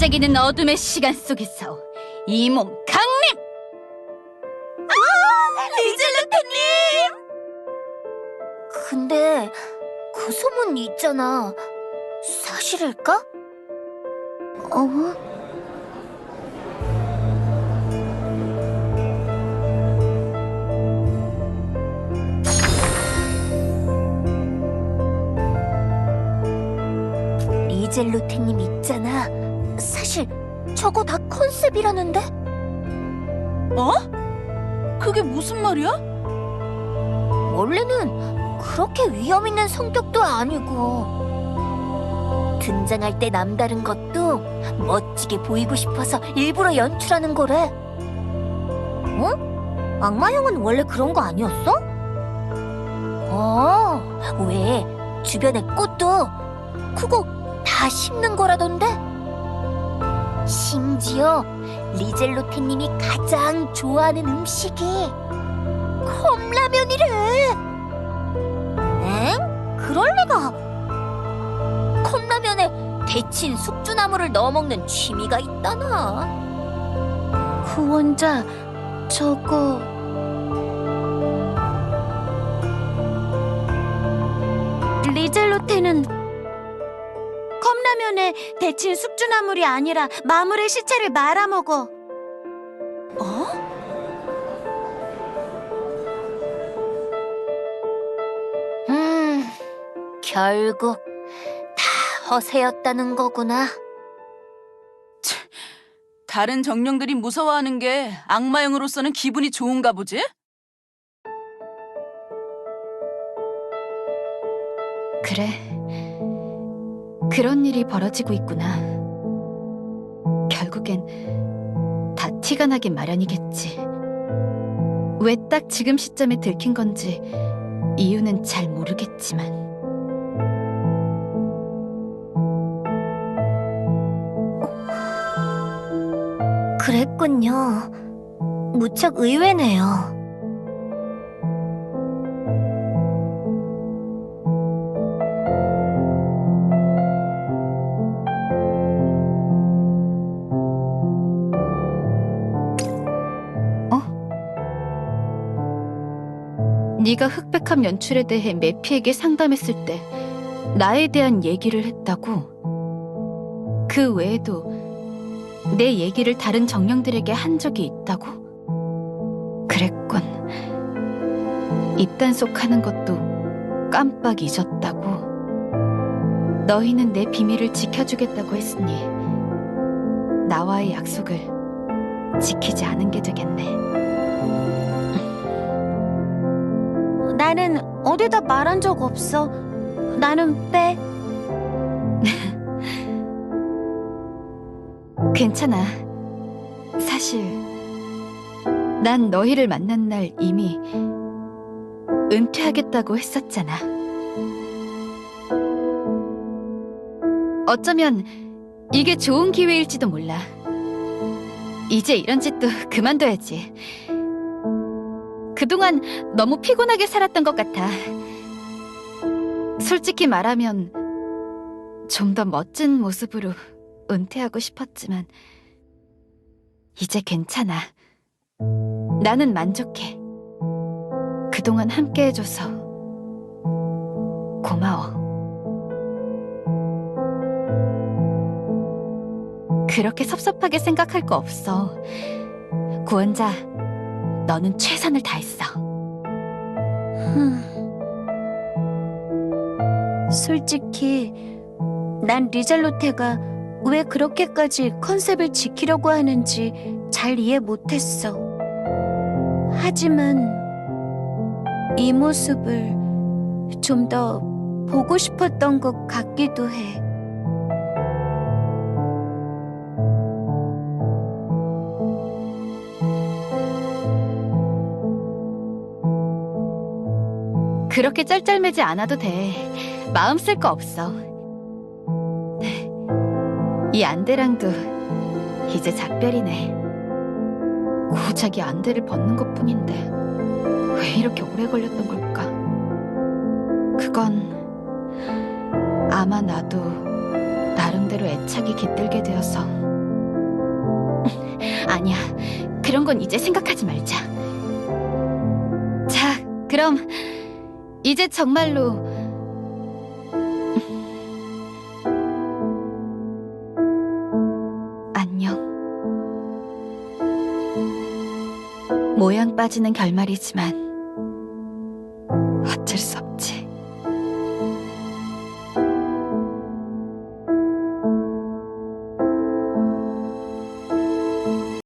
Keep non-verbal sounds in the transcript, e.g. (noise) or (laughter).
반짝이는 어둠의 시간 속에서 이 몸 강림! 리젤루테님! 근데 그 소문 있잖아. 사실일까? 어? 리젤루테님 있잖아. 사실 저거 다 컨셉이라는데? 뭐? 그게 무슨 말이야? 원래는 그렇게 위험 있는 성격도 아니고 등장할 때 남다른 것도 멋지게 보이고 싶어서 일부러 연출하는 거래. 어? 악마형은 원래 그런 거 아니었어? 어, 왜 주변에 꽃도 그거 다 심는 거라던데? 심지어 리젤로테님이 가장 좋아하는 음식이 컵라면이래. 엥? 그럴 리가. 컵라면에 데친 숙주나물을 넣어 먹는 취미가 있다나. 후원자 저거 리젤로테는 컵라면에 데친 숙주나물이 아니라 마물의 시체를 말아먹어. 어? 음, 결국 다 허세였다는 거구나. 다른 정령들이 무서워하는 게 악마형으로서는 기분이 좋은가 보지? 그래. 그런 일이 벌어지고 있구나. 결국엔 다 티가 나긴 마련이겠지. 왜 딱 지금 시점에 들킨 건지 이유는 잘 모르겠지만. 그랬군요. 무척 의외네요. 네가 흑백함 연출에 대해 매피에게 상담했을 때 나에 대한 얘기를 했다고? 그 외에도 내 얘기를 다른 정령들에게 한 적이 있다고? 그랬군. 입단속 하는 것도 깜빡 잊었다고. 너희는 내 비밀을 지켜주겠다고 했으니 나와의 약속을 지키지 않은 게 되겠네. 나는 어디다 말한 적 없어. 나는 빼. (laughs) 괜찮아. 사실 난 너희를 만난 날 이미 은퇴하겠다고 했었잖아. 어쩌면 이게 좋은 기회일지도 몰라. 이제 이런 짓도 그만둬야지. 그동안 너무 피곤하게 살았던 것 같아. 솔직히 말하면 좀 더 멋진 모습으로 은퇴하고 싶었지만 이제 괜찮아. 나는 만족해. 그동안 함께 해줘서 고마워. 그렇게 섭섭하게 생각할 거 없어. 구원자, 너는 최선을 다했어. 솔직히 난 리잘로테가 왜 그렇게까지 컨셉을 지키려고 하는지 잘 이해 못했어. 하지만 이 모습을 좀 더 보고 싶었던 것 같기도 해. 그렇게 짤짤매지 않아도 돼. 마음 쓸 거 없어. 이 안대랑도 이제 작별이네. 고작이 안대를 벗는 것 뿐인데 왜 이렇게 오래 걸렸던 걸까? 그건 아마 나도 나름대로 애착이 깃들게 되어서 (laughs) 아니야. 그런 건 이제 생각하지 말자. 자, 그럼 이제 정말로 안녕. 모양 빠지는 결말이지만